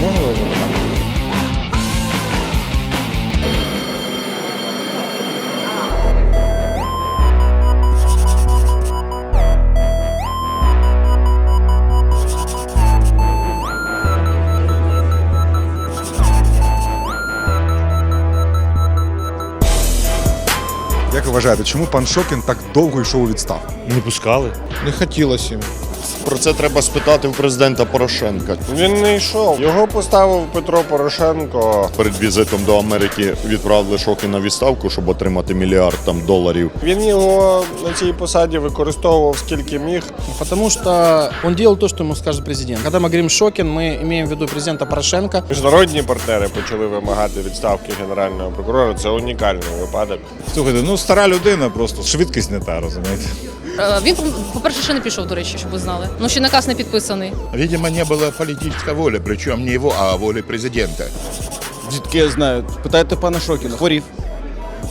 Запитати? Як ви вважаєте, чому пан Шокін так довго йшов у відставку? Не пускали. Не хотілося їм. Про це треба спитати в президента Порошенка. Він не йшов. Його поставив Петро Порошенко. Перед візитом до Америки відправили Шокіна в відставку, щоб отримати мільярд там доларів. Він його на цій посаді використовував скільки міг. Потому что он делал то, что ему скажет президент. Когда мы говорим Шокин, мы имеем в виду президента Порошенко. Міжнародні партнери почали вимагати відставки генерального прокурора. Це унікальний випадок. Слухайте, ну стара людина, просто швидкість не та, розумієте. Е, Він, по-перше, ще не пішов, до речі, щоб ви знали. Ну, ще наказ не підписаний. Видимо, не було політичної волі, причому не його, а волі президента. Звідки я знаю? Питайте пана Шокіна. Хворів.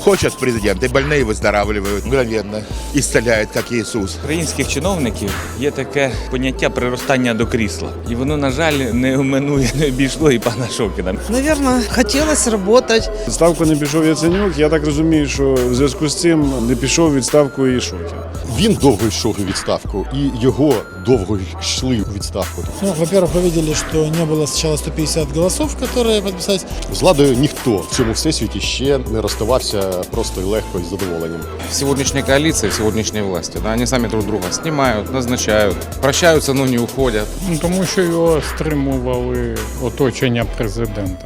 Хочет президент, и больные выздоравливают мгновенно, исцеляет, как Иисус. українських чиновників є таке поняття приростання до крісла, і воно, на жаль, не оминує, не обійшло і пана Шокіна. Наверное, хотелось работать. Відставку не пішов Яценюк. Я так розумію, що в зв'язку з цим не пішов у відставку і Шокін. Він довго йшов у відставку, і його довго йшли у відставку. Ну, во-первых, вы видели, что не было сначала 150 голосов, которые подписались. З владою ніхто в цьому всесвіті ще не розставався просто і легко і з задоволенням. сегодняшней коалиции, сегодняшней власти. Да, они сами друг друга снимают, назначают, прощаются, но не уходят. Ну, тому що його стримували оточення президента.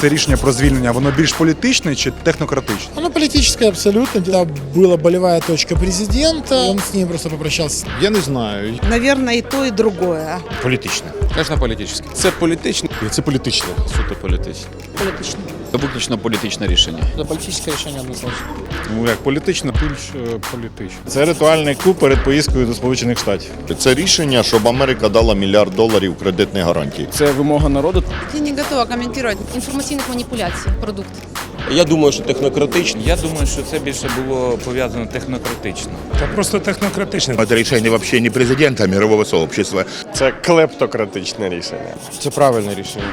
Це рішення про звільнення, воно більш політичне чи технократичне? Оно політичне абсолютно. Там була болівая точка президента. він з ним просто попрощався. Я не знаю. Наверное, і то, і другое. Політичне. Конечно, політичне. Це політичне. Це політичне. Суто політично. Політично. Виключно політичне рішення. Это политическое решение однозначно. Ну як політично, Більш політично. це ритуальний куб перед поїздкою до Сполучених Штатів. Це рішення, щоб Америка дала мільярд доларів кредитних гарантій. Це вимога народу. Я не готова комментировать. Інформаційних маніпуляцій. Продукт. Я думаю, що технократично. Я думаю, що це більше було пов'язано технократично. Та просто технократично. Это решение вообще не президента, а мирового сообщества. Це клептократичне рішення. Це правильне рішення.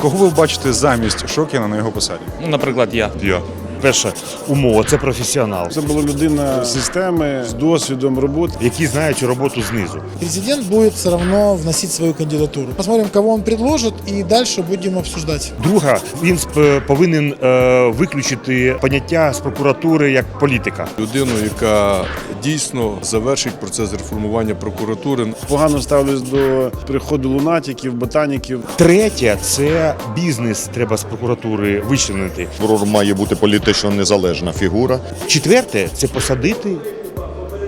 Кого ви бачите замість Шокіна на його посаді? Ну, наприклад, я. Я. Перша умова це професіонал, Це була людина системи з досвідом роботи. який знає цю роботу знизу. Президент будет все равно вносить свою кандидатуру. Посмотрим, кого он предложит, и дальше будем обсуждать. Друга, він сп- повинен е, виключити поняття з прокуратури як політика. Людину, яка дійсно завершить процес реформування прокуратури. Погано ставлюсь до приходу лунатиків, ботаніків. Третє це бізнес треба з прокуратури вичленити. Прокурор має бути політично незалежна фігура. Четверте це посадити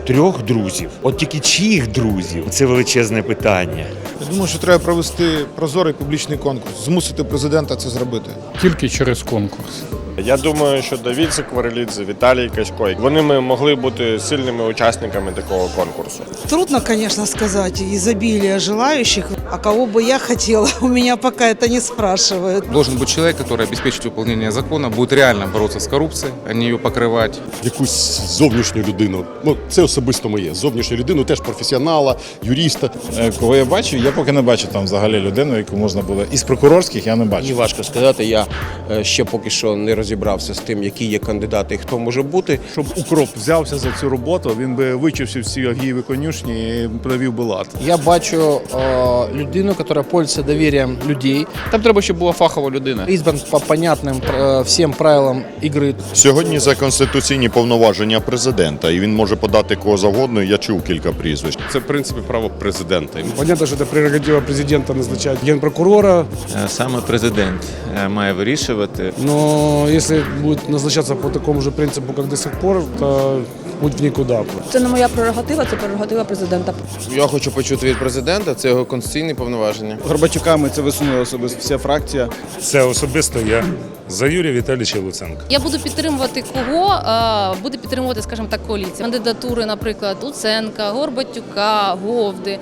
трьох друзів. От тільки чиїх друзів це величезне питання. Я думаю, що треба провести прозорий публічний конкурс, змусити президента це зробити. Тільки через конкурс. Я думаю, що Давід Секварелідзе, Віталій Касько, вони ми могли бути сильними учасниками такого конкурсу. Трудно, конечно, сказать, изобилие желающих. А кого бы я хотела, у меня пока это не спрашивают. Должен быть человек, который обеспечит выполнение закона, будет реально бороться с коррупцией, а не ее покрывать. Якусь зовнішню людину. Ну, це особисто моє. Зовнішню людину, теж професіонала, юриста. Е, Кого я бачив, я поки не бачу там взагалі людину, яку можна було. Із прокурорських я не бачу. Мені важко сказати. Я е, ще поки що не розібрався з тим, які є кандидати і хто може бути. Щоб укроп взявся за цю роботу, він би вичився всі агієві конюшні і провів би лад. Я бачу е, людину, яка пользується довір'ям людей. Там треба, щоб була фахова людина. Избран по понятным э, всем правилам игры. Сьогодні за конституційні повноваження президента, і він може подати кого завгодно. Я чув кілька прізвищ. Це в принципі право президента. Понятно, що це прерогатива президента назначати генпрокурора. Саме президент має вирішувати. Но если будет назначаться по такому же принципу, как до сих пор, то путь в никуда. Це не моя прерогатива, це прерогатива президента. Я хочу почути від президента, це його конституційні повноваження. Горбачука ми це висунули особисто вся фракція. Це особисто я за Юрія Віталійовича Луценка. Я буду підтримувати кого? Буде підтримувати, скажімо так, коаліція. Кандидатури, наприклад, Уценка, Горбатюка, Говди.